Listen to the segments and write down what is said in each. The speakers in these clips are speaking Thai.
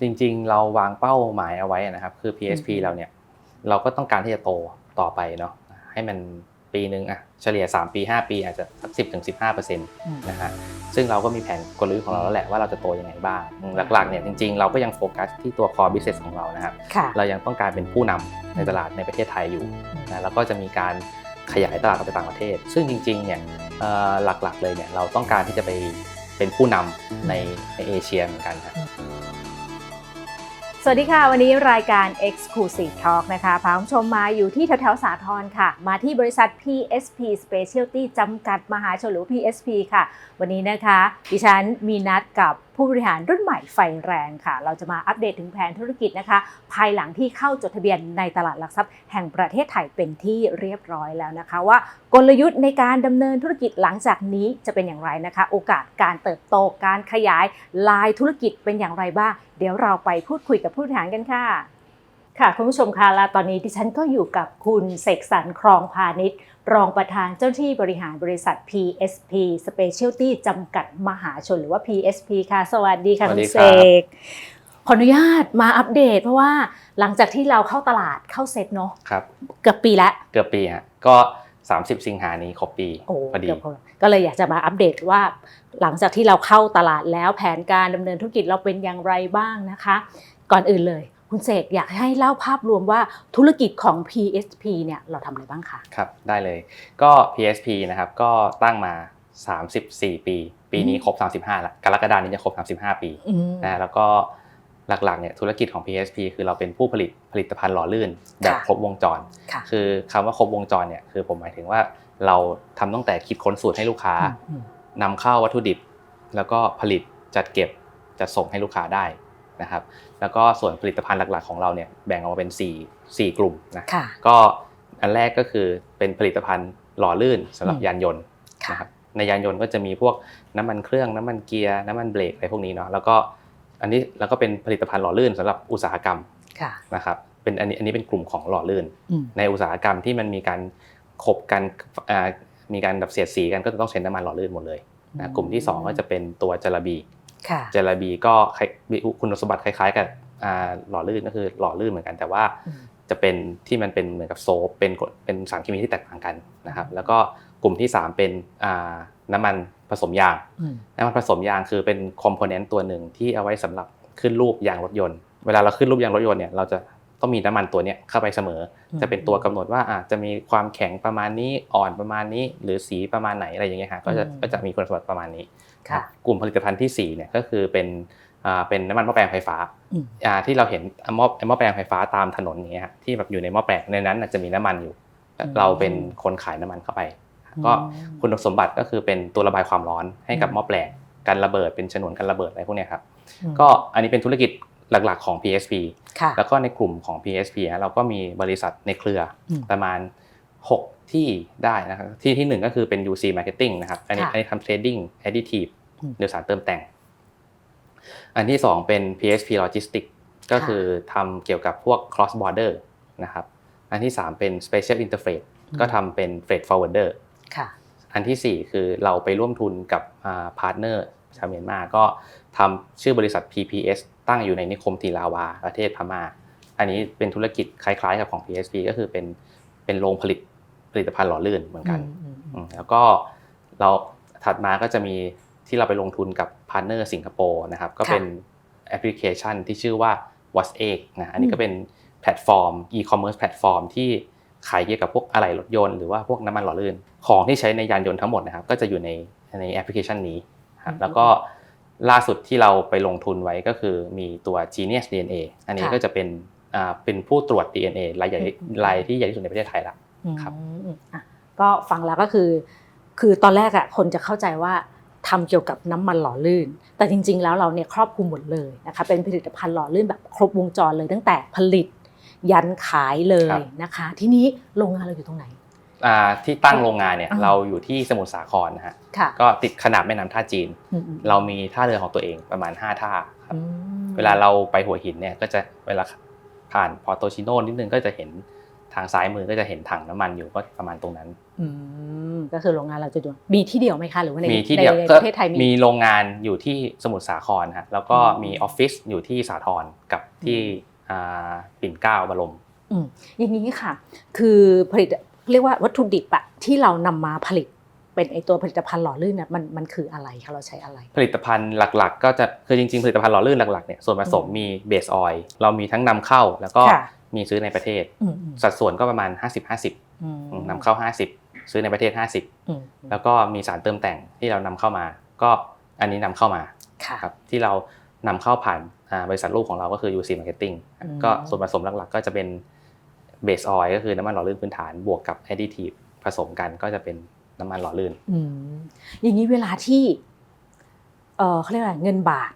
จริงๆ เราวางเป้าหมายเอาไว้นะครับ คือ PSP อืมเราเนี่ย เราก็ต้องการที่จะโตต่อไปเนาะให้มันปีหนึ่งอะเฉลี่ย 3 ปี 5 ปีอาจจะสักสิบถึงสิบห้าเปอร์เซ็นต์อืมนะฮะซึ่งเราก็มีแผนกลยุทธ์ของเราแล้วแหละว่าเราจะโตยังไงบ้างอืมหลักๆเนี่ยจริงๆ เราก็ยังโฟกัสที่ตัว core business ของเรานะครับค่ะเรายังต้องการเป็นผู้นำในตลาดในประเทศไทยอยู่นะแล้วก็จะมีการขยายตลาดออกไปต่างประเทศ ซึ่งจริงๆเนี่ยเอ่อหลักๆเลยเนี่ยเราต้องการที่จะไปเป็นผู้นำในในเอเชียเหมือนกันครับ สวัสดีค่ะ วันนี้รายการ Exclusive Talk นะคะพาคุณผู้ชมมาอยู่ที่แถวๆสาทรค่ะ มาที่บริษัท PSP Specialty จำกัดมหาชนหรือ PSP ค่ะ วันนี้นะคะ ดิฉันมีนัดกับ ผู้บริหารรุ่นใหม่ไฟแรงค่ะ เราจะมาอัปเดตถึงแผนธุรกิจนะคะ ภายหลังที่เข้าจดทะเบียนในตลาดหลักทรัพย์แห่งประเทศไทยเป็นที่เรียบร้อยแล้วนะคะ ว่ากลยุทธ์ในการดำเนินธุรกิจหลังจากนี้จะเป็นอย่างไรนะคะ โอกาสการเติบโตการขยายลายธุรกิจเป็นอย่างไรบ้าง เดี๋ยวเราไปพูดคุยกับผู้บริหารกันค่ะค่ะคุณผู้ชมคะและตอนนี้ดิฉันก็อยู่กับคุณเสกสรรครองพาณิชย์ รองประธานเจ้าหน้าที่บริหารบริษัท PSP Specialty จำกัดมหาชนหรือว่า PSP ค่ะ สวัสดีค่ะสวัคุสณดีเสครับ ก ขออนุญาตมาอัปเดต เพราะว่าหลังจากที่เราเข้าตลาดเข้าเซ็ตเนาะครับ เกือบปีแล้ว เกือบปีฮะก็ 30 สิงหานี้ครบปีโอ้พอดี เกือบครบก็เลยอยากจะมาอัปเดตว่า หลังจากที่เราเข้าตลาดแล้วแผนการดำเนินธุรกิจเราเป็นอย่างไรบ้างนะคะ ก่อนอื่นเลย คุณเสกอยากให้เล่าภาพรวมว่าธุรกิจของ PSP เนี่ยเราทำอะไรบ้างคะ ครับได้เลยก็ PSP นะครับก็ตั้งมา 34 ปี ปีนี้ครบ 35ละกรกฎานี้จะครบ 35 ปีอืม นะแล้วก็หลักๆเนี่ยธุรกิจของ PSP คือเราเป็นผู้ผลิตผลิตภัณฑ์หล่อลื่นแบบค่ะ ครบวงจร ค่ะคือคำว่าครบวงจรเนี่ยคือผมหมายถึงว่าเราทำตั้งแต่คิดค้นสูตรให้ลูกค้าอืม นำเข้าวัตถุดิบ แล้วก็ผลิตจัดเก็บจัดส่งให้ลูกค้าได้ นะครับ แล้วก็ส่วนผลิตภัณฑ์หลักๆของเราเนี่ยแบ่งออกมาเป็น 4 4 กลุ่มนะค่ะก็อันแรกก็คือเป็นผลิตภัณฑ์หล่อลื่นสำหรับอืมยานยนต์ค่ะนะครับในยานยนต์ก็จะมีพวกน้ำมันเครื่องน้ำมันเกียร์น้ำมันเบรกอะไรพวกนี้เนาะแล้วก็อันนี้แล้วก็เป็นผลิตภัณฑ์หล่อลื่นสำหรับอุตสาหกรรมค่ะนะครับเป็นอันนี้อันนี้เป็นกลุ่มของหล่อลื่นอืมในอุตสาหกรรมที่มันมีการขบกันอ่ามีการแบบเสียดสีกันก็จะต้องใช้น้ำมันหล่อลื่นหมดเลย นะกลุ่มที่สองก็จะเป็นตัวจาระบีค่ะจาระบีก็คล้ายมีคุณสมบัติคล้าย ๆ กับอ่าหล่อลื่นก็คือหล่อลื่นเหมือนกัน แต่ว่าอืมจะเป็นที่มันเป็นเหมือนกับโซฟเป็นกรดเป็นสารเคมีที่แตกต่างกันนะครับ แล้วก็กลุ่มที่ 3 เป็นอ่าน้ำมันผสมยางอืมน้ำมันผสมยางคือเป็นคอมโพเนนต์ตัวหนึ่งที่เอาไว้สำหรับขึ้นรูปยางรถยนต์ เวลาเราขึ้นรูปยางรถยนต์เนี่ยเราจะ ต้องมีน้ำมันตัวเนี้ยเข้าไปเสมอ จะเป็นตัวกำหนดว่าอาจจะมีความแข็งประมาณนี้อ่อนประมาณนี้ หรือสีประมาณไหนอะไรอย่างเงี้ยฮะก็จะก็จะมีคุณสมบัติประมาณนี้ค่ะกลุ่มผลิตภัณฑ์ที่4เนี่ยก็คือเป็นอ่าเป็นน้ำมันหม้อแปลงไฟฟ้าอืมอ่าที่เราเห็นหม้อหม้อแปลงไฟฟ้าตามถนนอย่างเงี้ยฮะที่แบบอยู่ในหม้อแปลงในนั้นน่ะจะมีน้ำมันอยู่อืมเราเป็นคนขายน้ำมันเข้าไป ก็คุณสมบัติก็คือเป็นตัวระบายความร้อนให้กับอืมหม้อแปลงการระเบิดเป็นฉนวนการระเบิดอะไรพวกเนี้ยครับอืมก็อันนี้เป็นธุรกิจ หลักๆของ PSP ค่ะแล้วก็ในกลุ่มของ PSP ฮะเราก็มีบริษัทในเครืออืมประมาณ 6 ที่ได้นะครับที่ที่หนึ่งก็คือเป็น UC Marketing นะครับอันนี้ค่ะอันนี้ทำ Trading Additive อืมหรือสารเติมแต่ง อันที่ 2 เป็น PSP Logistics ก็ค่ะคือทำเกี่ยวกับพวก cross border นะครับอันที่ 3 เป็น Special Interface ก็ทำเป็น Freight Forwarder ค่ะอันที่ 4 คือเราไปร่วมทุนกับพาร์ทเนอร์ชาวเมียนมาก็ทำชื่อบริษัท PPS ตั้งอยู่ในนิคมทีลาวา ประเทศพม่า อันนี้เป็นธุรกิจคล้ายๆกับของ PSP ก็คือเป็นเป็นโรงผลิตผลิตภัณฑ์หล่อลื่นเหมือนกันอืมอืมอืมแล้วก็เราถัดมาก็จะมีที่เราไปลงทุนกับพาร์ทเนอร์สิงคโปร์นะครับก็เป็นแอปพลิเคชันที่ชื่อว่า What's Egg นะอันนี้ก็เป็นแพลตฟอร์ม e-commerce แพลตฟอร์มที่ขายเกี่ยวกับพวกอะไหล่รถยนต์หรือว่าพวกน้ำมันหล่อลื่น ของที่ใช้ในยานยนต์ทั้งหมดนะครับก็จะอยู่ในในแอปพลิเคชันนี้ครับแล้วก็ ล่าสุดที่เราไปลงทุนไว้ก็คือมีตัว Genius DNA อันนี้ค่ะก็จะเป็นอ่าเป็นผู้ตรวจ DNA รายใหญ่อืมรายที่ใหญ่ที่สุดในประเทศไทยละครับอืมอะก็ฟังแล้วก็คือ คือตอนแรกอะคนจะเข้าใจว่าทำเกี่ยวกับน้ำมันหล่อลื่น แต่จริง ๆ แล้วเราเนี่ยครอบคลุมหมดเลยนะคะเป็นผลิตภัณฑ์หล่อลื่นแบบครบวงจรเลยตั้งแต่ผลิตยันขายเลยนะคะ ทีนี้โรงงานเราอยู่ตรงไหนอ่า ที่ตั้งโรงงานเนี่ยอ่าเราอยู่ที่สมุทรสาครนะฮะค่ะก็ติดขนาบแม่น้ำท่าจีนอืมอืมเรามีท่าเรือของตัวเองประมาณ 5 ท่าครับอืมเวลาเราไปหัวหินเนี่ยก็จะเวลาผ่านพอร์โตชิโน่นิดนึงก็จะเห็นทางซ้ายมือก็จะเห็นถังน้ำมันอยู่ก็ประมาณตรงนั้นอืมก็คือโรงงานเราจะดูมีที่เดียวไหมคะหรือว่าในมีที่เดียวในในก็ประเทศไทยมีมีโรงงานอยู่ที่สมุทรสาครฮะแล้วก็อืมมีออฟฟิศอยู่ที่สาทรกับที่อ่าปิ่นเกล้าบรมอืมอย่างนี้ค่ะ คือผลิต เรียกว่าวัตถุดิบอะที่เรานำมาผลิตเป็นไอตัวผลิตภัณฑ์หล่อลื่นเนี่ยมันมันคืออะไรคะเราใช้อะไร ผลิตภัณฑ์หลักๆ ก็จะคือจริงๆผลิตภัณฑ์หล่อลื่นหลักๆเนี่ยส่วนผสมอืมมีเบสออยล์เรามีทั้งนำเข้าแล้วก็ค่ะมีซื้อในประเทศอืมอืมสัดส่วนก็ประมาณ 50-50อืมนำเข้า 50 ซื้อในประเทศ 50อืมแล้วก็มีสารเติมแต่งที่เรานำเข้ามา ก็อันนี้นำเข้ามาค่ะครับที่เรานำเข้าผ่านอ่าบริษัทลูกของเราก็คือ UC Marketing อืมก็ส่วนผสมหลักๆ ก็จะเป็น เบสออยล์ก็คือน้ำมันหล่อลื่นพื้นฐานบวกกับ additive ผสมกันก็จะเป็นน้ำมันหล่อลื่นอืมอย่างนี้เวลาที่เออเขาเรียกว่าเงินบาท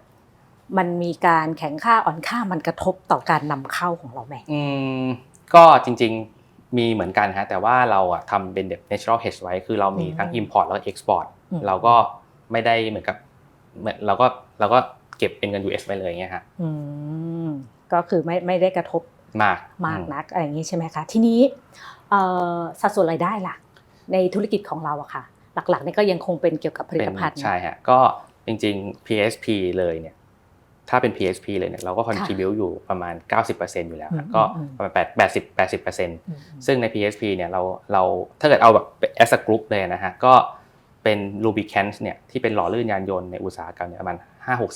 มันมีการแข็งค่าอ่อนค่ามันกระทบต่อการนำเข้าของเราไหมอืมก็จริงๆมีเหมือนกันฮะแต่ว่าเราอะทำเป็นแบบ natural hedge ไว้คือเรามีทั้ง import แล้วก็ export อืมเราก็ไม่ได้เหมือนกับเหมือนเราก็เราก็เก็บเป็นเงิน US ไปเลยอย่างเงี้ยฮะอืมก็คือไม่ไม่ได้กระทบ มากมากอืนักอะไรอย่างนี้ใช่ไหมคะทีนี้เอ่อสัดส่วนรายได้ล่ะ ในธุรกิจของเราอะค่ะ หลักๆเนี่ยก็ยังคงเป็นเกี่ยวกับผลิเป็ตนภัณฑ์ใช่ฮะก็จริงๆ PSP เลยเนี่ยถ้าเป็น PSP เลยเนี่ยเราก็ contribute อยู่ประมาณ 90%อยู่แล้วครับอืมก็อืมประมาณ8 80 80%อืมซึ่งใน PSP เนี่ยเราเราถ้าเกิดเอาแบบ as a group เลยนะฮะก็เป็น lubricants เนี่ยที่เป็นหล่อลื่นยานยนต์ในอุตสาหกรรมเนี่ยประมาณ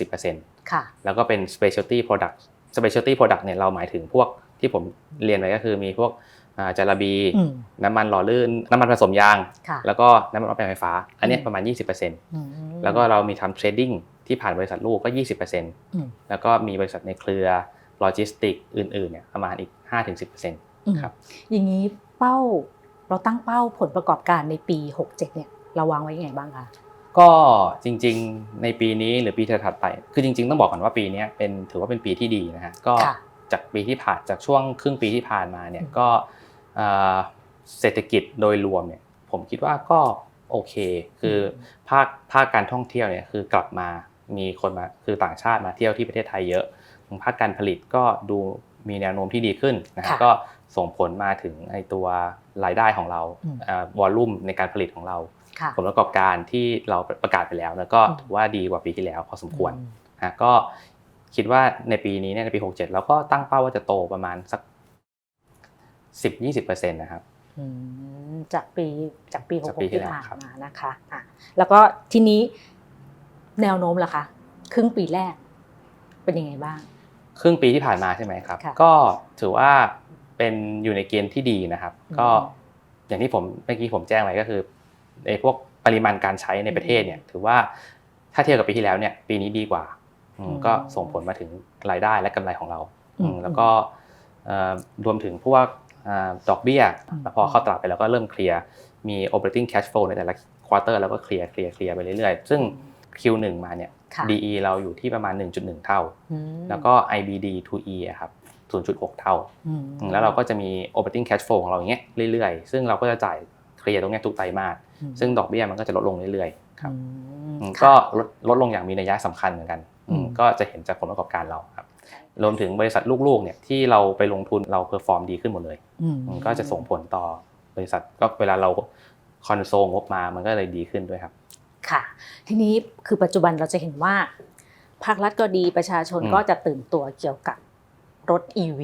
5-60%ค่ะแล้วก็เป็น specialty product specialty product เนี่ยเราหมายถึงพวก ที่ผมเรียนไว้ก็คือมีพวกอ่าจาระบีอืมน้ำมันหล่อลื่น น้ำมันผสมยางค่ะแล้วก็น้ำมันรถไฟฟ้า อันเนี้ยอืมประมาณ 20%อืมแล้วก็เรามีทำเทรดดิ้งที่ผ่านบริษัทลูกก็ 20%อืมแล้วก็มีบริษัทในเครือโลจิสติกอื่นๆเนี่ยประมาณอีก 5-10%อืมครับอย่างนี้เป้าเราตั้งเป้าผลประกอบการในปี 67เนี่ยเราวางไว้ยังไงบ้างคะก็จริงๆ ในปีนี้หรือปีถัดๆไป คือจริง ๆ ต้องบอกก่อนว่าปีเนี้ยเป็นถือว่าเป็นปีที่ดีนะฮะก็ค่ะ จากปีที่ผ่านจากช่วงครึ่งปีที่ผ่านมาเนี่ยอืมก็เอ่อเศรษฐกิจโดยรวมเนี่ยผมคิดว่าก็โอเค คือภาคภาคการท่องเที่ยวเนี่ยคือกลับมามีคนมาคือต่างชาติมาเที่ยวที่ประเทศไทยเยอะภาคการผลิตก็ดูมีแนวโน้มที่ดีขึ้นนะฮะค่ะก็ส่งผลมาถึงไอตัวรายได้ของเราอืมวอลลุ่มในการผลิตของเราค่ะผลประกอบการที่เราประกาศไปแล้ว แล้วก็อืมถือว่าดีกว่าปีที่แล้วพอสมควรอืมฮะก็ คิดว่าในปีนี้เนี่ยในปี 67 เราก็ตั้งเป้าว่าจะโตประมาณสัก 10-20%นะครับอืมจากปีจากปีจากปี66ที่ที่แล้วผ่านครับมานะคะอะแล้วก็ทีนี้แนวโน้มล่ะคะ ครึ่งปีแรก เป็นยังไงบ้าง ครึ่งปีที่ผ่านมาใช่ไหมครับค่ะก็ถือว่าเป็นอยู่ในเกณฑ์ที่ดีนะครับอืมก็อย่างที่ผมเมื่อกี้ผมแจ้งไว้ก็คือในพวกปริมาณการใช้ในประเทศเนี่ย ถือว่าถ้าเทียบกับปีที่แล้วเนี่ย ปีนี้ดีกว่าอืมอืม ก็ส่งผลมาถึงรายได้และกำไรของเราอืมอืมแล้วก็เอ่อรวมถึงพวกอ่าดอกเบี้ยอืมพอเข้าตลาดไปแล้วก็เริ่มเคลียร์มี operating cash flow ในแต่ละควอเตอร์แล้วก็เคลียร์เคลียร์เคลียร์ไปเรื่อยๆ ซึ่ง Q1 มาเนี่ยค่ะ DE เราอยู่ที่ประมาณ 1.1 เท่าอืมแล้วก็ IBD to E อะครับ 0.6 เท่าอืมอืมแล้วเราก็จะมี operating cash flow ของเราอย่างเงี้ยเรื่อยๆ ซึ่งเราก็จะจ่ายเคลียร์ตรงเนี้ยทุกไตรมาสอืมซึ่งดอกเบี้ยมันก็จะลดลงเรื่อยๆ ครับอืมอืมค่ะก็ลดลดลงอย่างมีนัยสำคัญเหมือนกันอืมอืม ก็จะเห็นจากผลประกอบการเราครับรวมถึงบริษัทลูกๆเนี่ยที่เราไปลงทุนเราเพอร์ฟอร์มดีขึ้นหมดเลยอืมอืมก็จะส่งผลต่อบริษัทก็เวลาเราคอนโซลงบมามันก็เลยดีขึ้นด้วยครับ ค่ะ ทีนี้คือปัจจุบันเราจะเห็นว่าภาครัฐก็ดีประชาชนอืมก็จะตื่นตัวเกี่ยวกับรถ EV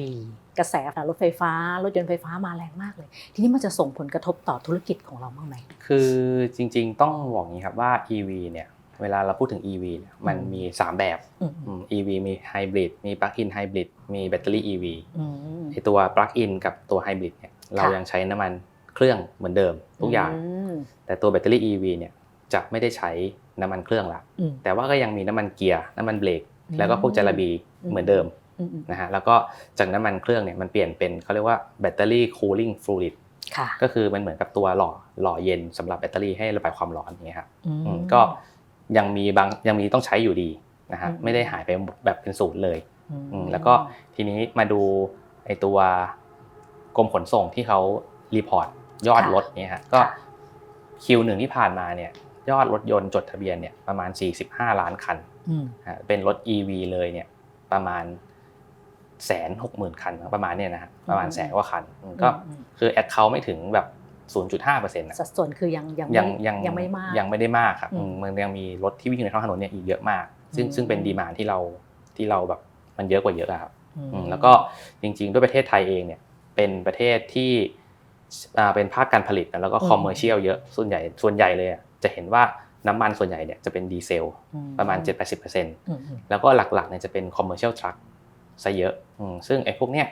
กระแสรถไฟฟ้า รถยนต์ไฟฟ้ามาแรงมากเลย ทีนี้มันจะส่งผลกระทบต่อธุรกิจของเราบ้างไหมคือจริงๆ ต้องบอกอย่างนี้ครับว่า EV เนี่ย เวลาเราพูดถึง EV เนี่ยมันอืมมี 3 แบบอืมอืม EV มีไฮบริดมีปลั๊กอินไฮบริดมีแบตเตอรี่ EV อืมไอตัวปลั๊กอินกับตัวไฮบริดเนี่ยเราค่ะยังใช้น้ำมันเครื่องเหมือนเดิมทุกอย่างมแต่ตัวแบตเตอรี่ EV เนี่ยจะไม่ได้ใช้น้ำมันเครื่องละอืมแต่ว่าก็ยังมีน้ำมันเกียร์น้ำมันเบรกอืมแล้วก็พวกจาระบีอืมเหมือนเดิมอืมอืมนะฮะแล้วก็จากน้ำมันเครื่องเนี่ยมันเปลี่ยนเป็นเขาเรียกว่าแบตเตอรี่คูลิ่งฟลูอิดค่ะก็คือมันเหมือนกับตัวหล่อหล่อเย็นสำหรับแบตเตอรี่ให้ระบายความร้อนอย่างเงี้ยครับอืมอืมก็ ยังมีบางยังมีต้องใช้อยู่ดีนะฮะอืมไม่ได้หายไปแบบเป็นศูนย์เลยอืมอืมแล้วก็ทีนี้มาดูไอตัวกรมขนส่งที่เขารีพอร์ตยอดรถเนี่ยฮะก็ค่ะคิวหนึ่งที่ผ่านมาเนี่ยยอดรถยนต์จดทะเบียนเนี่ยประมาณ 45 ล้านคันอืมฮะเป็นรถ EV เลยเนี่ยประมาณแสนหกหมื่นคันประมาณเนี่ยนะฮะประมาณอืมแสนกว่าคันอืมก็อืมคือแอดเขาไม่ถึงแบบ 0.5เปอร์เซ็นต์สัดส่วนคือยังยังยังไม่ยังยังไม่มากยังไม่ได้มากครับอืมอืมมันยังมีรถที่วิ่งอยู่ในท้องถนนเนี่ยอีกเยอะมาก ซึ่งอืมซึ่งเป็นดีมานที่เราที่เราแบบมันเยอะกว่าเยอะอะครับอืมอืมแล้วก็จริง ๆ ด้วยประเทศไทยเองเนี่ยเป็นประเทศที่อ่าเป็นภาคการผลิตนะแล้วก็คอมเมอร์เชียลเยอะส่วนใหญ่ส่วนใหญ่เลยอะจะเห็นว่าน้ำมันส่วนใหญ่เนี่ยจะเป็นดีเซลอืประมาณ 7-80%อืมอืมแล้วก็หลักๆเนี่ยจะเป็นคอมเมอร์เชียลทรัคซะเยอะอืมซึ่งไอ้พวกเนี้ย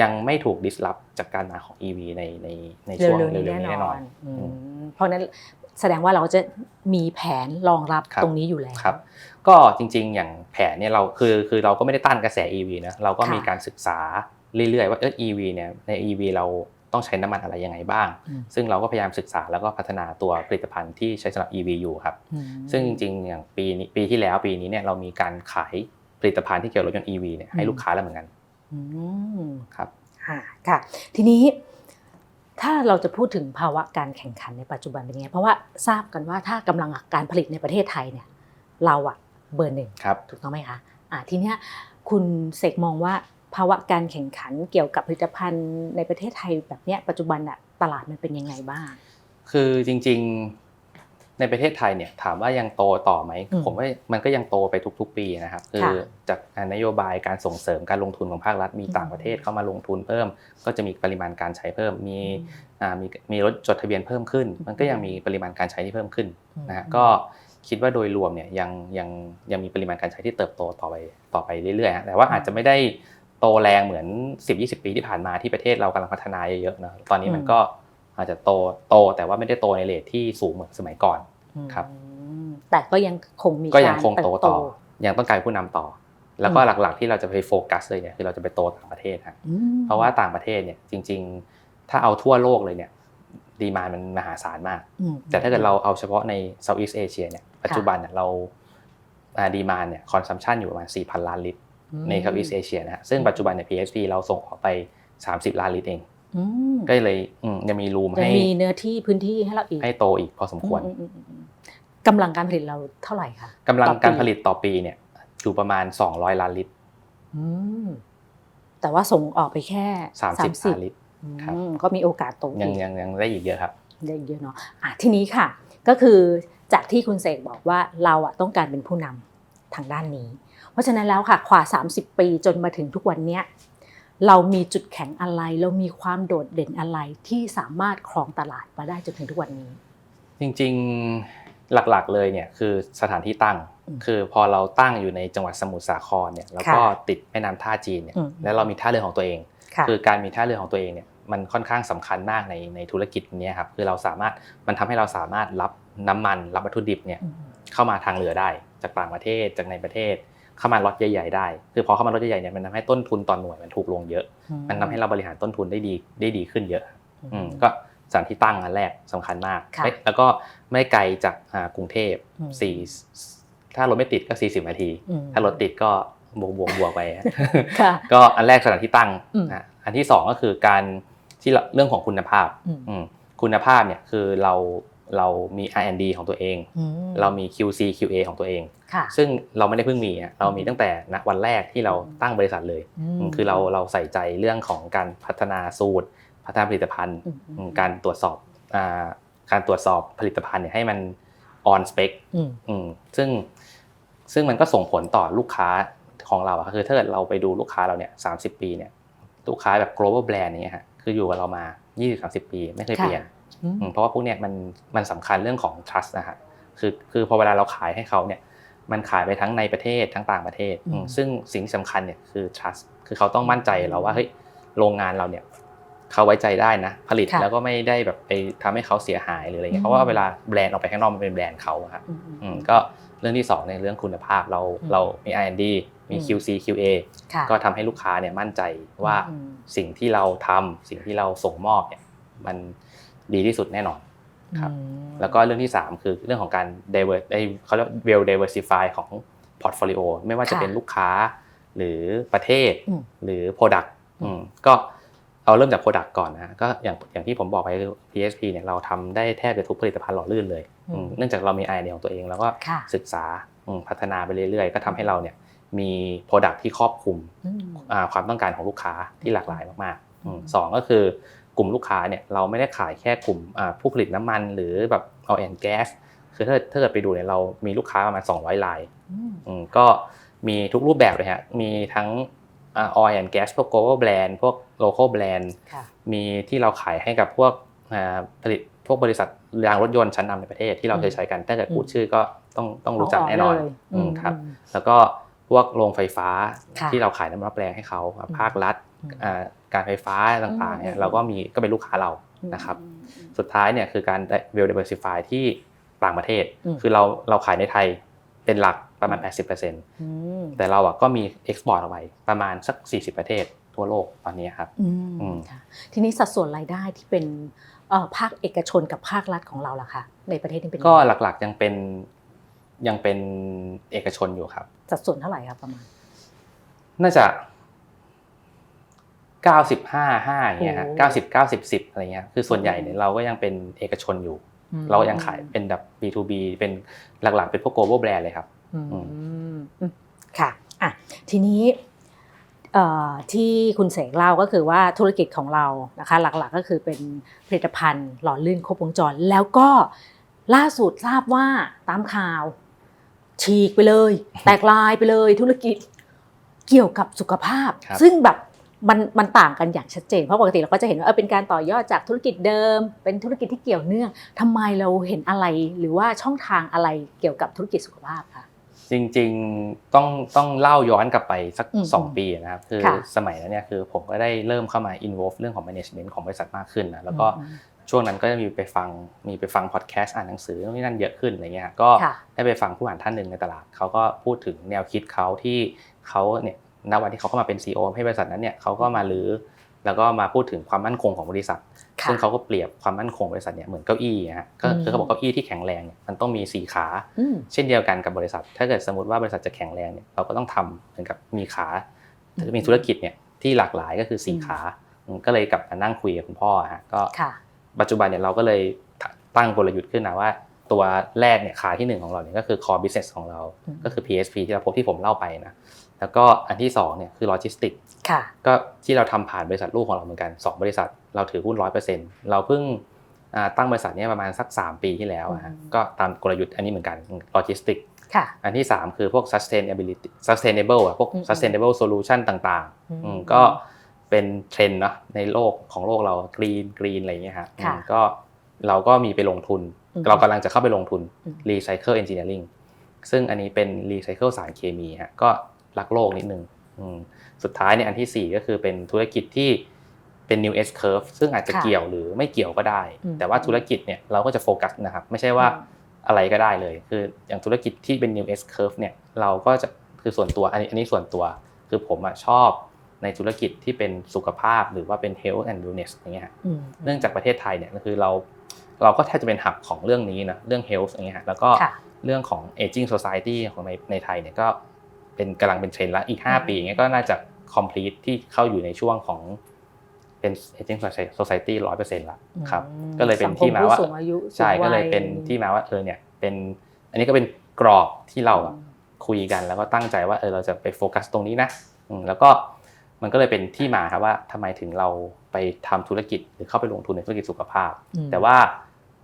ยังไม่ถูกดิสลอฟจากการมาของ EV ในในในช่วงเร็วๆเร็นี้วๆนี้แน่แน่นนออนนอืมอืมเพราะฉะนั้นแสดงว่าเราจะมีแผนรองรับครับ ตรงนี้อยู่แล้ว ครับ ก็จริงๆ อย่างแผนเนี่ยเราคือคือเราก็ไม่ได้ต้านกระแส EV นะเราก็ค่ะมีการศึกษาเรื่อยๆ ว่าเออ EV เนี่ยใน EV เราต้องใช้น้ำมันอะไรยังไงบ้าง อืม ซึ่งเราก็พยายามศึกษาแล้วก็พัฒนาตัวผลิตภัณฑ์ที่ใช้สำหรับ EV อยู่ครับ อืม ซึ่งจริงๆอย่างปีนี้ปีที่แล้วปีนี้เนี่ยเรามีการขายผลิตภัณฑ์ที่เกี่ยวกับรถยนต์ EV เนี่ยให้อืม ลูกค้าแล้วเหมือนกัน อืมครับค่ะค่ะ ทีนี้ถ้าเราจะพูดถึงภาวะการแข่งขันในปัจจุบันเป็นยังไง เพราะว่าทราบกันว่าถ้ากำลังการผลิตในประเทศไทยเนี่ย เราอะเบอร์หนึ่งครับถูกต้องไหมคะอ่าทีเนี้ยคุณเสกมองว่าภาวะการแข่งขันเกี่ยวกับผลิตภัณฑ์ในประเทศไทยแบบเนี้ยปัจจุบันอะตลาดมันเป็นยังไงบ้าง คือจริง ๆ ในประเทศไทยเนี่ยถามว่ายังโตต่อไหมอืมผมว่ามันก็ยังโตไปทุกๆ ปีนะครับคือค่ะจากนโยบายการส่งเสริมการลงทุนของภาครัฐมีอืมต่างประเทศเข้ามาลงทุนเพิ่ม ก็จะมีปริมาณการใช้เพิ่ม มีอ่ามีมีรถจดทะเบียนเพิ่มขึ้น มันก็ยังมีปริมาณการใช้ที่เพิ่มขึ้นนะฮะก็คิดว่าโดยรวมเนี่ยยังยังยังมีปริมาณการใช้ที่เติบโตต่อไปต่อไปเรื่อยๆฮะแต่ว่าอาจจะไม่ได้โตแรงเหมือน 10-20 ปีที่ผ่านมาที่ประเทศเรากำลังพัฒนาเยอะๆนะตอนนี้มันก็ อาจจะโตโตแต่ว่าไม่ได้โตในเรทที่สูงเหมือนสมัยก่อนครับอืมแต่ก็ยังคงมีก็ยังคงารโตเติบต่อ ยังต้องการผู้นำต่อ แล้วก็อืมหลักๆที่เราจะไปโฟกัสเลยเนี่ยคือเราจะไปโตต่างประเทศฮะอืมเพราะว่าต่างประเทศเนี่ยจริง ๆ ถ้าเอาทั่วโลกเลยเนี่ยดีมานมันมหาศาลมากอืมแต่ถ้าเกิดเราเอาเฉพาะใน Southeast Asia เนี่ยปัจจุบันเนี่ยเราดีมานเนี่ยคอนซัมชันอยู่ประมาณ 4,000 ล้านลิตรใน Southeast Asia นะฮะซึ่งปัจจุบันเนี่ย PSP เราส่งออกไป 30 ล้านลิตรเองอืม ก็เลยอืมยังมีรูมยังให้มีเนื้อที่พื้นที่ให้เราอีกให้โตอีกพอสมควรอืมอืมอืมอืมกำลังการผลิตเราเท่าไหร่คะกำลังต่อปีการผลิตต่อปีเนี่ยอยู่ประมาณ 200 ล้านลิตรอืมแต่ว่าส่งออกไปแค่ 30ล้านลิตรครับอืมก็มีโอกาสโตยังอีกยังยังได้อีกเยอะครับได้เยอะเนาะอะทีนี้ค่ะ ก็คือจากที่คุณเสกบอกว่าเราอะต้องการเป็นผู้นำทางด้านนี้ เพราะฉะนั้นแล้วค่ะกว่า30 ปีจนมาถึงทุกวันเนี้ย เรามีจุดแข็งอะไร เรามีความโดดเด่นอะไรที่สามารถครองตลาดมาได้จนถึงทุกวันนี้ จริงๆหลักๆเลยเนี่ยคือสถานที่ตั้งอืมคือพอเราตั้งอยู่ในจังหวัดสมุทรสาครเนี่ยแล้วก็ค่ะติดแม่น้ำท่าจีนเนี่ยอืมแล้วเรามีท่าเรือของตัวเองค่ะคือการมีท่าเรือของตัวเองเนี่ยมันค่อนข้างสำคัญมากในในธุรกิจเนี้ยครับคือเราสามารถมันทำให้เราสามารถรับน้ำมันรับวัตถุดิบเนี่ยอืมเข้ามาทางเรือได้จากต่างประเทศจากในประเทศ เข้ามาล็อตใหญ่ๆได้ คือพอเข้ามาล็อตใหญ่ๆเนี่ยมันทำให้ต้นทุนต่อหน่วยมันถูกลงเยอะ มันทำให้เราบริหารต้นทุนได้ดีได้ดีขึ้นเยอะอืมก็สถานที่ตั้งอันแรกสำคัญมากค่ะไม่แล้วก็ไม่ไกลจากอ่ากรุงเทพอืมสี่ถ้ารถไม่ติดก็ 40 นาทีอืมถ้ารถติดก็บวกบวกบวกไปค่ะก็อันแรกสถานที่ตั้งอืมนะอันที่สองก็คือการที่เราเรื่องของคุณภาพอืมอืมคุณภาพเนี่ยคือเรา เรามี R&D ของตัวเองอืมเรามี QC QA ของตัวเองค่ะซึ่งเราไม่ได้เพิ่งมีอะเรามีตั้งแต่ณวันแรกที่เราตั้งบริษัทเลยมคือเราเราใส่ใจเรื่องของการพัฒนาสูตร พัฒนาผลิตภัณฑ์อืมอืมการตรวจสอบอ่าการตรวจสอบผลิตภัณฑ์เนี่ยให้มัน on spec อืมอืมซึ่งซึ่งมันก็ส่งผลต่อลูกค้าของเราอะคือถ้าเกิดเราไปดูลูกค้าเราเนี่ยสาปีเนี่ยลูกค้าแบบ global brand อย่างเงี้ยฮะคืออยู่กับเรามา 20-30 ปีไม่เคยเปลี่ยนอืมอืม เพราะว่าพวกเนี้ยมันมันสำคัญเรื่องของ trust นะฮะคือคือพอเวลาเราขายให้เขาเนี่ยมันขายไปทั้งในประเทศทั้งต่างประเทศอืมซึ่งสิ่งที่สำคัญเนี่ยคือ trust คือเขาต้องมั่นใจเราว่าเฮ้ยโรงงานเราเนี่ยเขาไว้ใจได้นะ ผลิตค่ะแล้วก็ไม่ได้แบบไปทำให้เขาเสียหายหรืออะไรเงี้อืมยเพราะว่าเวลาแบรนด์ออกไปข้างนอกมันเป็นแบรนด์เขาอะครับอืมอืมอืมก็เรื่องที่สองในเรื่องคุณภาพเราอืมเรามี R&D มีอืม QC QA ค่ะก็ทำให้ลูกค้าเนี่ยมั่นใจว่าอืมสิ่งที่เราทำสิ่งที่เราส่งมอบเนี่ยมัน ดีที่สุดแน่นอนครับอืมแล้วก็เรื่องที่ 3 คือเรื่องของการ diver ไอ้เขาเรียก well diversify ของ portfolio ไม่ว่าจะค่ะเป็นลูกค้าหรือประเทศอืมหรือ product อืมอืมก็เอาเริ่มจาก product ก่อนนะก็อย่างอย่างที่ผมบอกไปคือ PSP เนี่ยเราทำได้แทบจะทุกผลิตภัณฑ์หล่อลื่นเลยอืมเนื่องจากเรามี R&D ของตัวเองแล้วก็ค่ะศึกษาอืมพัฒนาไปเรื่อยๆ ก็ทำให้เราเนี่ยมี product ที่ครอบคลุมอืมอ่าความต้องการของลูกค้าที่หลากหลายมากๆอืมสองก็คือ กลุ่มลูกค้าเนี่ยเราไม่ได้ขายแค่กลุ่มอ่าผู้ผลิตน้ำมัน หรือแบบเอาแอนแก๊สคือถ้าถ้าเกิดไปดูเนี่ยเรามีลูกค้าประมาณ200รายอืมอืมก็มีทุกรูปแบบเลยฮะมีทั้งออยล์แอนด์แก๊สพวก global brand พวก local brand ค่ะมีที่เราขายให้กับพวกอ่าผลิตพวกบริษัทยางรถยนต์ชั้นนำในประเทศที่เราเคยใช้กันถ้าเกิดพูดชื่อก็ต้องต้องรู้จักแน่นอนเลยอืมครับอืมแล้วก็พวกโรงไฟฟ้าค่ะที่เราขายน้ำมันแปลงให้เขาครับภาครัฐอืมอ่า การไฟฟ้าต่างๆเนี่อืยมเราก็มีก็เป็นลูกค้าเรานะครับอืมอืมสุดท้ายเนี่ยคือการ well diversify ที่ต่างประเทศอืมคือเราเราขายในไทยเป็นหลักประมาณ 80%อืมแต่เราอะก็มีเอ็กซ์พอร์ตออกไปประมาณสัก 40 ประเทศทั่วโลกตอนนี้ครับอืมอืมค่ะทีนี้สัดส่วนรายได้ที่เป็นเอ่อภาคเอกชนกับภาครัฐของเราล่ะคะในประเทศนี้เป็นยังไงก็หลักๆยังเป็นยังเป็นเอกชนอยู่ครับ สัดส่วนเท่าไหร่ครับประมาณ น่าจะ 95 5อย่างเงี้ยฮะโอ้90 90 10อะไรเงี้ยคือส่วนใหญ่เนี่ยเราก็ยังเป็นเอกชนอยู่อืมเรายังขายเป็นแบบ B2B เป็นหลักๆเป็นพวก global brand เลยครับอืมอืมอืมค่ะอะทีนี้เอ่อที่คุณเสกเล่าก็คือว่าธุรกิจของเรานะคะหลักๆก็คือเป็นผลิตภัณฑ์หล่อลื่นครบวงจร แล้วก็ล่าสุดทราบว่าตามข่าว ฉีกไปเลย แตกลายไปเลยธุรกิจเกี่ยวกับสุขภาพครับซึ่งแบบ มันมันต่างกันอย่างชัดเจน เพราะปกติเราก็จะเห็นว่าเออเป็นการต่อยอดจากธุรกิจเดิม เป็นธุรกิจที่เกี่ยวเนื่องทำไมเราเห็นอะไรหรือว่าช่องทางอะไรเกี่ยวกับธุรกิจสุขภาพคะจริงๆต้องต้องเล่าย้อนกลับไปสักอืมสองปีนะครับคือค่ะสมัยนั้นเนี่ยคือผมก็ได้เริ่มเข้ามา involve เรื่องของ management ของบริษัทมากขึ้นนะแล้วก็อืมช่วงนั้นก็จะมีไปฟังมีไปฟังพอดแคสต์อ่านหนังสือนู่นนี่นั่นเยอะขึ้นอะไรเงี้ยก็ค่ะได้ไปฟังผู้อ่านท่านหนึ่งในตลาดเขาก็พูดถึงแนวคิดเขาที่เขาเนี่ย ณวันที่เขาเข้ามาเป็น CEO ให้บริษัทนั้นเนี่ยเขาก็มาลื้อแล้วก็มาพูดถึงความมั่นคงของบริษัทค่ะซึ่งเขาก็เปรียบความมั่นคงบริษัทเนี่ยเหมือนเก้าอี้อะฮะก็อืมคือเขาบอกเก้าอี้ที่แข็งแรงเนี่ยมันต้องมีสี่ขาอืมเช่นเดียวกันกับบริษัท ถ้าเกิดสมมติว่าบริษัทจะแข็งแรงเนี่ยเราก็ต้องทำเหมือนกับมีขาอืมจะมีธุรกิจเนี่ยที่หลากหลายก็คือสี่อืมขาอืมก็เลยกลับมานั่งคุยกับคุณพ่อฮะก็ค่ะปัจจุบันเนี่ยเราก็เลยตั้งกลยุทธ์ขึ้นนะว่า ตัวแรกเนี่ยขาที่หนึ่งของเราเนี่ยก็คือ core business ของเราอืมก็คือ PSP ที่เราพบที่ผมเล่าไปนะ แล้วก็อันที่สองเนี่ยคือ logistics ค่ะก็ที่เราทำผ่านบริษัทลูกของเราเหมือนกัน 2 บริษัท เราถือหุ้นร้อยเปอร์เซ็นต์เราเพิ่งอ่าตั้งบริษัทเนี้ประมาณสัก 3 ปีที่แล้วอะฮะอืมก็ตามกลยุทธ์อันนี้เหมือนกันโลจิสติกค่ะอันที่ 3 คือพวก sustainability sustainable อะพวกอืม sustainable solution ต่างๆอืมอืมก็เป็นเทรนด์เนาะในโลกของโลกเรา green green อะไรอย่างเงี้ยฮะค่ะอืมก็เราก็มีไปลงทุนอืมเรากำลังจะเข้าไปลงทุนอืม recycle engineering ซึ่งอันนี้เป็น recycle สารเคมีฮะก็ รักโลกนิดนึงอืมสุดท้ายเนี่ยอันทีสี่ 4 ก็คือเป็นธุรกิจที่เป็น new S curve ซึ่งอาจจะค่ะเกี่ยวหรือไม่เกี่ยวก็ได้อืมแต่ว่าธุรกิจเนี่ยเราก็จะโฟกัสนะครับไม่ใช่ว่าอะไรก็ได้เลย คืออย่างธุรกิจที่เป็น new S curve เนี่ยเราก็จะคือส่วนตัวอันนี้อันนี้ส่วนตัว คือผมอะชอบในธุรกิจที่เป็นสุขภาพหรือว่าเป็น health and wellness อย่างเงี้ยฮะอืมเนื่องจากประเทศไทยเนี่ยก็คือเราเราก็แทบจะเป็นหับของเรื่องนี้นะเรื่อง health อย่างเงี้ยฮะแล้วก็ค่ะเรื่องของ aging society ของในในไทยเนี่ยก็ เป็นกำลังเป็นเทรนด์แล้วอีกอืม5ปีเงี้ยก็น่าจะ complete ที่เข้าอยู่ในช่วงของเป็น aging society ร้อยเปอร์เซ็นต์ละครับอืมก็เลยเป็นสังคที่มาว่าผู้สูงอายุใช่สูงวัก็เลยเป็นที่มาว่าเออเนี่ยเป็นอันนี้ก็เป็นกรอบที่เราอะคุยกันแล้วก็ตั้งใจว่าเออเราจะไปโฟกัสตรงนี้นะอืมแล้วก็มันก็เลยเป็นที่มาครับว่าทำไมถึงเราไปทำธุรกิจหรือเข้าไปลงทุนในธุรกิจสุขภาพอืมแต่ว่า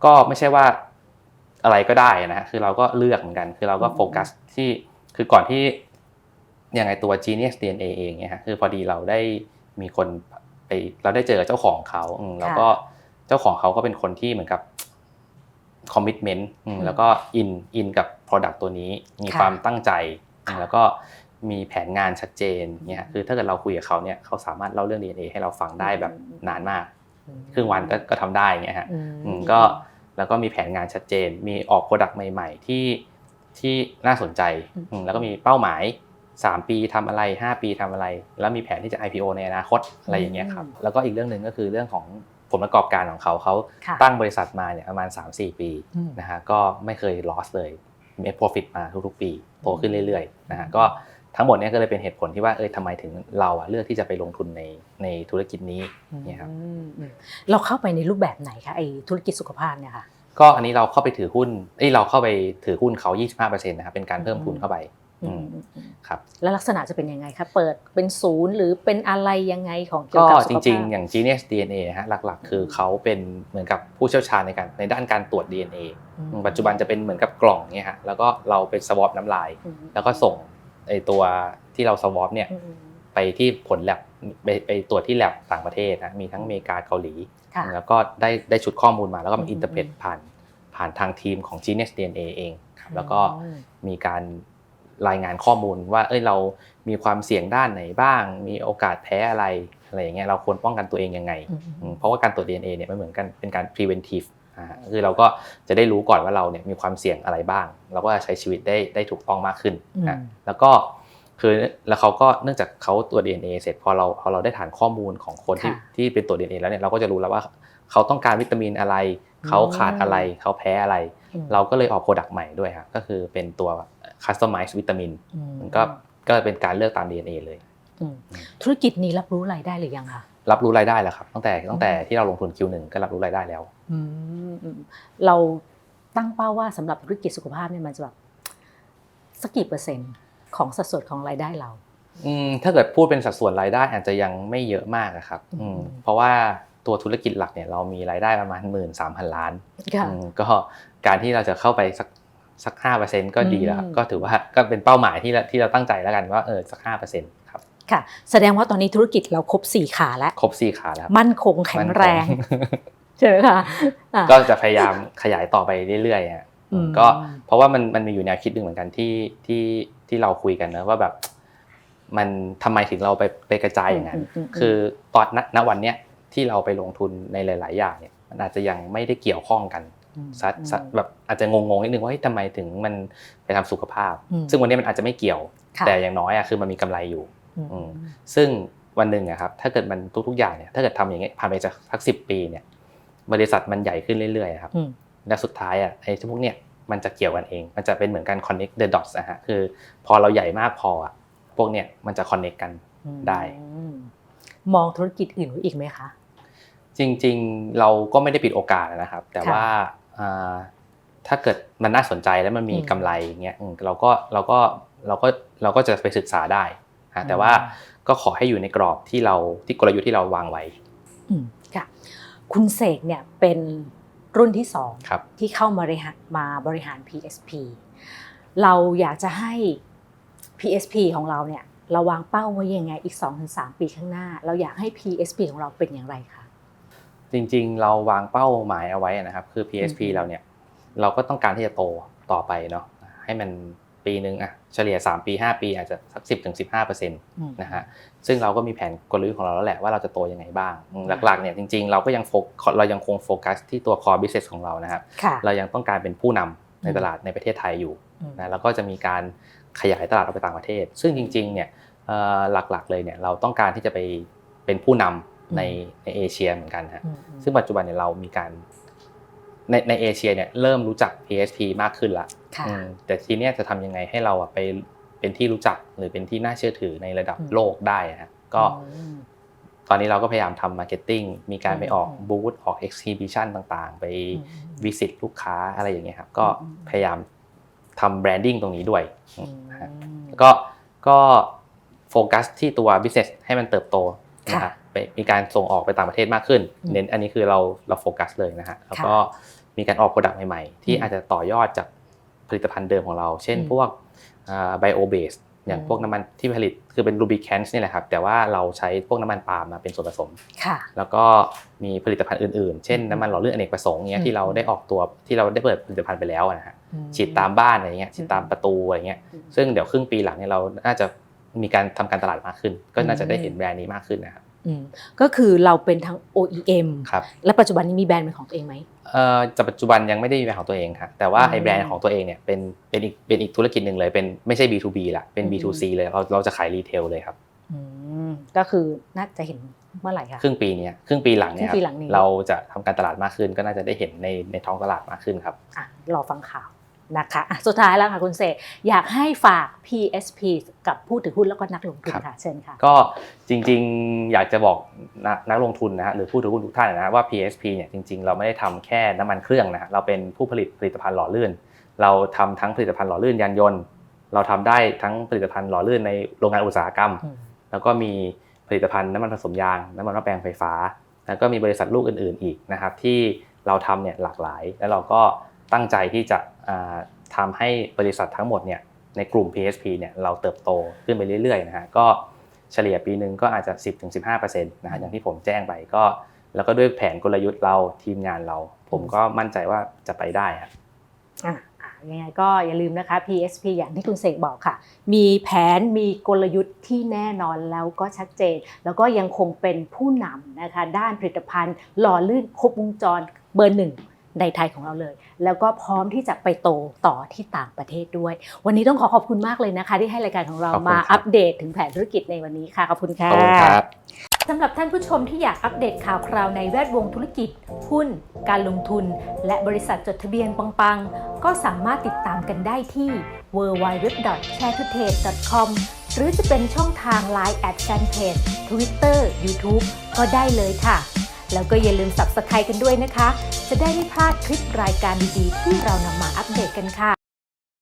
ก็ไม่ใช่ว่าอะไรก็ได้นะฮะคือเราก็เลือกเหมือนกัน คือเราก็อืมโฟกัสที่คือก่อนที่ ยังไงตัว Genius DNA เองเนี่ยฮะคือพอดีเราได้มีคนไปเราได้เจอเจ้าของเขาอืมแล้วก็เจ้าของเขาก็เป็นคนที่เหมือนกับคอมมิชเมนต์แล้วก็อินอินกับ Product ตัวนี้มีค่ะความตั้งใจอืมค่ะแล้วก็มีแผนงานชัดเจนเนี่ยคือถ้าเกิดเราคุยกับเขาเนี่ยเขาสามารถเล่าเรื่อง DNA ให้เราฟังได้แบบนานมากครึ่งวันก็ก็ทำได้อย่างเงี้ยฮะอืมอืมก็แล้วก็มีแผนงานชัดเจน มีออกโปรดักต์ใหม่ ๆ ที่ที่น่าสนใจอืมอืมแล้วก็มีเป้าหมาย 3 ปีทำอะไร 5 ปีทำอะไร แล้วมีแผนที่จะ IPO ในอนาคตอะไรอย่างเงี้ยครับแล้วก็อีกเรื่องหนึ่งก็คือเรื่องของผลประกอบการของเขาเขาค่ะตั้งบริษัทมาเนี่ยประมาณ 3-4 ปีอืมนะฮะก็ไม่เคย loss เลยมี profit มาทุกๆ ปีโตขึ้นเรื่อยๆนะฮะก็ทั้งหมดเนี้ก็เลยเป็นเหตุผลที่ว่าเออทำไมถึงเราอะเลือกที่จะไปลงทุนในในธุรกิจนี้เนี่ยครับอืมอืมเราเข้าไปในรูปแบบไหนคะไอ้ธุรกิจสุขภาพเนี่ยค่ะก็อันนี้เราเข้าไปถือหุ้นเอ้ยเราเข้าไปถือหุ้นเขา 25%นะครับเป็นการเพิ่มทุนเข้าไปอืมอืมอืม ครับแล้วลักษณะจะเป็นยังไงคะเปิดเป็นศูนย์หรือเป็นอะไรยังไงของเกี่ยก็วกับสุขภาพจริงๆ อย่าง Genius DNA นะฮะหลักๆ คือเขาเป็นเหมือนกับผู้เชี่ยวชาญในการในด้านการตรวจ DNA อืมปัจจุบันจะเป็นเหมือนกับกล่องเนี่ยฮะแล้วก็เราเป็นสวอปน้ำลายอืมแล้วก็ส่งไอตัวที่เราสวอปเนี่ยอืมไปที่ผลแลบไปไปตรวจที่แลบต่างประเทศนะมีทั้งอเมริกาเกาหลีค่ะแล้วก็ได้ได้ชุดข้อมูลมาแล้วก็มาอืมอินเตอร์เพตผ่านผ่านทางทีมของ Genius DNA เองครับแล้วก็อืมมีการ รายงานข้อมูลว่าเอ้ยเรามีความเสี่ยงด้านไหนบ้าง มีโอกาสแพ้อะไรอะไรอย่างเงี้ยเราควรป้องกันตัวเองยังไงอืมอืมเพราะว่าการตรวจ DNA เนี่ยมันเหมือนกันเป็นการ preventive อ่าคือเราก็จะได้รู้ก่อนว่าเราเนี่ยมีความเสี่ยงอะไรบ้าง เราก็จะใช้ชีวิตได้ได้ถูกต้องมากขึ้นนะแล้วก็คือแล้วเขาก็เนื่องจากเขาตรวจ DNA เสร็จพอเราพอเราได้ฐานข้อมูลของคนที่ที่เป็นตรวจ DNA แล้วเนี่ยเราก็จะรู้แล้วว่าเขาต้องการวิตามินอะไร เขาขาดอะไร เขาแพ้อะไรอืม เราก็เลยออกโปรดักต์ใหม่ด้วยครับก็คือเป็นตัว customize วิตามินอืมันก็ก็เป็นการเลือกตาม DNA เลยอืมธุรกิจนี้รับรู้รายได้หรือยังคะรับรู้รายได้แล้วครับ ตั้งแต่ตั้งแต่ที่เราลงทุน Q1 ก็รับรู้รายได้แล้วอืมอืมเราตั้งเป้าว่าสำหรับธุรกิจสุขภาพเนี่ยมันจะแบบสักกี่เปอร์เซ็นต์ของสัดส่วนของรายได้เราอืมถ้าเกิดพูดเป็นสัดส่วนรายได้อาจจะยังไม่เยอะมากอะครับอืมอืมเพราะว่า ตัวธุรกิจหลักเนี่ยเรามีรายได้ประมาณ1 3 0 0 0ล้านค่ะอืมก็การที่เราจะเข้าไปสักสักห้าเปอร์เซ็นต์ก็ดีแล้วครับอืมก็ถือว่าก็เป็นเป้าหมายที่เราที่เราตั้งใจแล้วกันว่าเออสักห้าเปอร์เซ็นต์ครับค่ะแสดงว่าตอนนี้ธุรกิจเราครบสี่ขาแล้วครบสี่ขาแล้วครับมั่นคงแข็งแรงมั่นคงใช่ไหมคะอะก็จะพยายามขยายต่อไปเรื่อยๆฮะอืมก็เพราะว่ามันมันมีอยู่แนวคิดหนึ่งเหมือนกันที่ที่ที่เราคุยกันนะว่าแบบ มันทำไมถึงเราไปไปกระจายอย่างนั้นอืมอืมอืมคือตอนณณวันเนี้ย ที่เราไปลงทุนในหลาย ๆ อย่างเนี่ยมันอาจจะยังไม่ได้เกี่ยวข้องกันอืมซัดซัดแบบอาจจะงงๆนิดนึงว่าเฮ้ยทำไมถึงมันไปทำสุขภาพอืมซึ่งวันนี้มันอาจจะไม่เกี่ยวค่ะแต่อย่างน้อยอะคือมันมีกำไรอยู่อืมอืมซึ่งวันหนึ่งอะครับถ้าเกิดมันทุกๆอย่างเนี่ยถ้าเกิดทำอย่างเงี้ยผ่านไปจากสักสิปีเนี่ย บริษัทมันใหญ่ขึ้นเรื่อยๆอะครับอืมและสุดท้ายอะไอ้พวกเนี้ยมันจะเกี่ยวกันเอง มันจะเป็นเหมือนการ connect the dots นะฮะคือพอเราใหญ่มากพออะพวกเนี้ยมันจะ connect กันได้อืมมองธุรกิจอื่นไว้อีกไหมคะ จริงๆเราก็ไม่ได้ปิดโอกาสนะครับ แต่ค่ะว่าอ่าถ้าเกิดมันน่าสนใจแล้วมันมีอืมกำไรอย่างเงี้ยอืมเราก็เราก็เราก็เราก็จะไปศึกษาได้ฮะแต่ว่าก็ขอให้อยู่ในกรอบที่เราที่กลยุทธ์ที่เราวางไว้อืมค่ะคุณเสกเนี่ยเป็นรุ่นที่สองครับที่เข้ามาบริหารมาบริหาร PSP เราอยากจะให้ PSP ของเราเนี่ยเราวางเป้าไว้ยังไงอีก 2-3 ปีข้างหน้า เราอยากให้ PSP ของเราเป็นอย่างไรคะ จริงๆ เราวางเป้าหมายเอาไว้นะครับ คือ PSP อืมเราเนี่ย เราก็ต้องการที่จะโตต่อไปเนาะให้มันปีหนึ่งอะเฉลี่ย 3 ปี 5 ปีอาจจะสัก 10-15%ถึง15%นอืมะฮะซึ่งเราก็มีแผนกลยุทธ์ของเราแล้วแหละว่าเราจะโตยังไงบ้างอืมอืมหลักๆเนี่ยจริงๆ เราก็ยังโฟกเรายังคงโฟกัสที่ตัว core business ของเรานะครับค่ะเรายังต้องการเป็นผู้นำในอืมตลาดในประเทศไทยอยู่อืมนะแล้วก็จะมีการขยายตลาดออกไปต่างประเทศ ซึ่งจริงๆเนี่ยเอ่อหลักๆเลยเนี่ยเราต้องการที่จะไปเป็นผู้นำ ในในเอเชียเหมือนกันฮะอืมอืมซึ่งปัจจุบันเนี่ยเรามีการในในเอเชียเนี่ยเริ่มรู้จัก PSP มากขึ้นละค่ะอืมแต่ทีเนี้ยจะทำยังไงให้เราอะไปเป็นที่รู้จักหรือเป็นที่น่าเชื่อถือในระดับอืมโลกได้อะฮะก็อืมตอนนี้เราก็พยายามทำมาร์เก็ตติ้งมีการไปออกอืมบูธออกเอ็กซิบิชันต่างๆ ไปอืมวิสิตลูกค้าอะไรอย่างเงี้ยครับก็อืมพยายามทำแบรนดิ้งตรงนี้ด้วยอืมนะฮะก็ก็โฟกัสที่ตัว business ให้มันเติบโตนะครับไป มีการส่งออกไปต่างประเทศมากขึ้นอืมเน้นอันนี้คือเราเราโฟกัสเลยนะฮะแล้วก็มีการออกโปรดักต์ใหม่ๆ ที่อืมอาจจะต่อยอดจากผลิตภัณฑ์เดิมของเรา เช่นอืมพวกไบโอเบสอย่างอืมพวกน้ำมันที่ผลิตคือเป็นรูบิแคนส์นี่แหละครับ แต่ว่าเราใช้พวกน้ำมันปาล์มมาเป็นส่วนผสมค่ะแล้วก็มีผลิตภัณฑ์อื่นๆ เช่นอืมน้ำมันหล่อลื่นอเนกประสงค์เนี้อืยมที่เราได้ออกตัวที่เราได้เปิดผลิตภัณฑ์ไปแล้วนะฮะอืฉีดตามบ้านอะไรเงี้ยฉีดตามประตูอะไรเงี้ยอืมซึ่งเดี๋ยวครึ่งปีหลังเนี่ยเราน่าจะมีการทำการตลาดมากขึ้น ก็น่าจะได้เห็นแบรนด์นี้มากขึ้นนะครับอืม ก็คือเราเป็นทั้ง OEM ครับและปัจจุบันนี้มีแบรนด์เป็นของตัวเองไหมเอ่อจะปัจจุบันยังไม่ได้มีแบรนด์ของตัวเองครับแต่ว่าอืมไอ้แบรนด์ของตัวเองเนี่ยเป็นเป็นอีกเป็นอีกธุรกิจหนึ่งเลยเป็นไม่ใช่ B2B ละเป็นอืม B2C เลยเราเราจะขายรีเทลเลยครับอืมก็คือน่าจะเห็นเมื่อไหร่คะครึ่งปีเนี้ยครึ่งปีหลังเนี่ยคครึ่รังปีหลังนี้เราจะทำการตลาดมากขึ้น ก็น่าจะได้เห็นในในท้องตลาดมากขึ้นครับอะรอฟังข่าว นะคะอะสุดท้ายแล้วค่ะคุณเสกอยากให้ฝาก PSP กับผู้ถือหุ้นแล้วก็นักลงทุนครับค่ะเชิญค่ะ ก็จริงๆอยากจะบอกนักนักลงทุนนะฮะหรือผู้ถือหุ้นทุกท่านนะฮะว่า PSP เนี่ยจริงๆ เราไม่ได้ทำแค่น้ำมันเครื่องนะฮะเราเป็นผู้ผลิตผลิตภัณฑ์หล่อลื่น เราทำทั้งผลิตภัณฑ์หล่อลื่นยานยนต์ เราทำได้ทั้งผลิตภัณฑ์หล่อลื่นในโรงงานอุตสาหกรรมอืมแล้วก็มีผลิตภัณฑ์น้ำมันผสมยางน้ำมันมะแปลงไฟฟ้า แล้วก็มีบริษัทลูกอื่น ๆอีกนะครับที่เราทำเนี่ยหลากหลาย แล้วเราก็ตั้งใจที่จะอ่า ทำให้บริษัททั้งหมดเนี่ยในกลุ่ม PSP เนี่ยเราเติบโตขึ้นไปเรื่อยๆนะฮะก็เฉลี่ยปีหนึ่งก็อาจจะ 10-15%นะฮะอย่างที่ผมแจ้งไปก็ แล้วก็ด้วยแผนกลยุทธ์เราทีมงานเรา ผมก็มั่นใจว่าจะไปได้ครับอะอะยังไงก็อย่าลืมนะคะ PSP อย่างที่คุณเสกบอกค่ะ มีแผนมีกลยุทธ์ที่แน่นอนแล้วก็ชัดเจน แล้วก็ยังคงเป็นผู้นำนะคะ ด้านผลิตภัณฑ์หล่อลื่นครบวงจรเบอร์หนึ่ง ในไทยของเราเลย แล้วก็พร้อมที่จะไปโตต่อที่ต่างประเทศด้วย วันนี้ต้องขอขอบคุณมากเลยนะคะ ที่ให้รายการของเราขอบคุณมาครับอัปเดตถึงแผนธุรกิจในวันนี้ค่ะขอบคุณค่ะขอบคุณครับสำหรับท่านผู้ชมที่อยากอัปเดตข่าวคราวในแวดวงธุรกิจ หุ้น การลงทุน และบริษัทจดทะเบียนปังๆ ก็สามารถติดตามกันได้ที่ www.sharetoday.com หรือจะเป็นช่องทาง Line แอดแฟนเพจ Twitter YouTube ก็ได้เลยค่ะ แล้วก็อย่าลืม Subscribe กันด้วยนะคะ จะได้ไม่พลาดคลิปรายการดีๆที่เรานำมาอัปเดตกันค่ะ